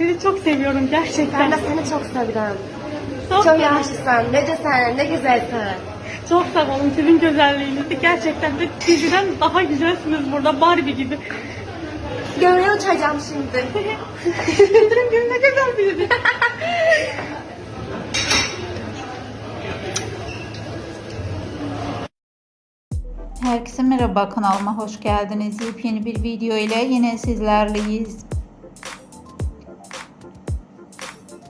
Seni çok seviyorum gerçekten. Ben de seni çok seviyorum. çok, Çok yakışısan, ne güzel, ne güzelsin. çok sağ olun sizin güzelliğinizi. Gerçekten de diziden daha güzelsiniz burada Barbie gibi. Göğe uçacağım şimdi. Benim gibi ne güzel bir dizi. Herkese merhaba kanalıma hoş geldiniz. Yepyeni bir video ile yine sizlerleyiz.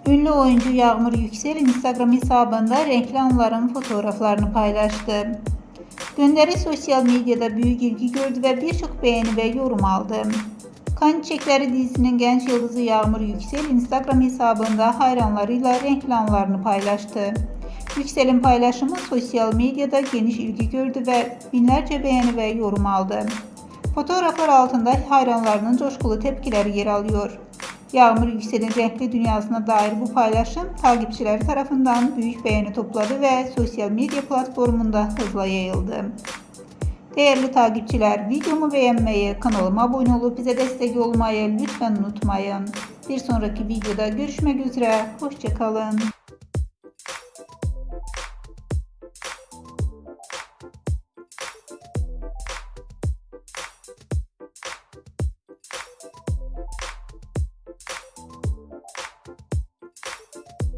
Ünlü oyuncu Yağmur Yüksel Instagram hesabında renkli anların fotoğraflarını paylaştı. Gönderi sosyal medyada büyük ilgi gördü ve birçok beğeni ve yorum aldı. Kan Çiçekleri dizisinin genç yıldızı Yağmur Yüksel Instagram hesabında hayranlarıyla renkli anlarını paylaştı. Yüksel'in paylaşımı sosyal medyada geniş ilgi gördü ve binlerce beğeni ve yorum aldı. Fotoğraflar altında hayranlarının coşkulu tepkileri yer alıyor. Yağmur Yüksel'in renkli dünyasına dair bu paylaşım takipçileri tarafından büyük beğeni topladı ve sosyal medya platformunda hızla yayıldı. Değerli takipçiler, videomu beğenmeyi, kanalıma abone olup bize destek olmayı lütfen unutmayın. Bir sonraki videoda görüşmek üzere, hoşçakalın.